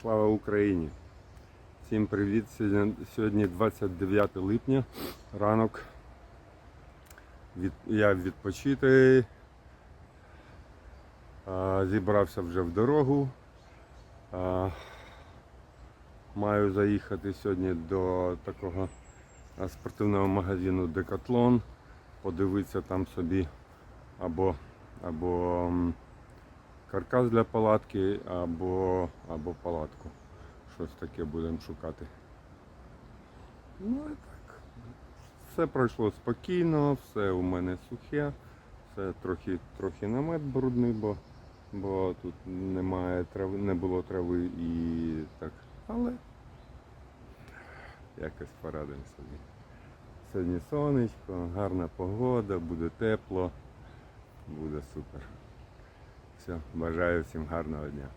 Слава Україні! Всім привіт! Сьогодні, сьогодні 29 липня, ранок. Я відпочити. Зібрався вже в дорогу. Маю заїхати сьогодні до такого спортивного магазину Decathlon. Подивитися там собі або, або каркас для палатки, або, або палатку. Щось таке будемо шукати. Ну і так. Все пройшло спокійно, все у мене сухе, все трохи, трохи намет брудний, бо, бо тут немає трави, не було трави і так. Але якось порадимо собі. Сьогодні сонечко, гарна погода, буде тепло, буде супер. Все, бажаю всім гарного дня.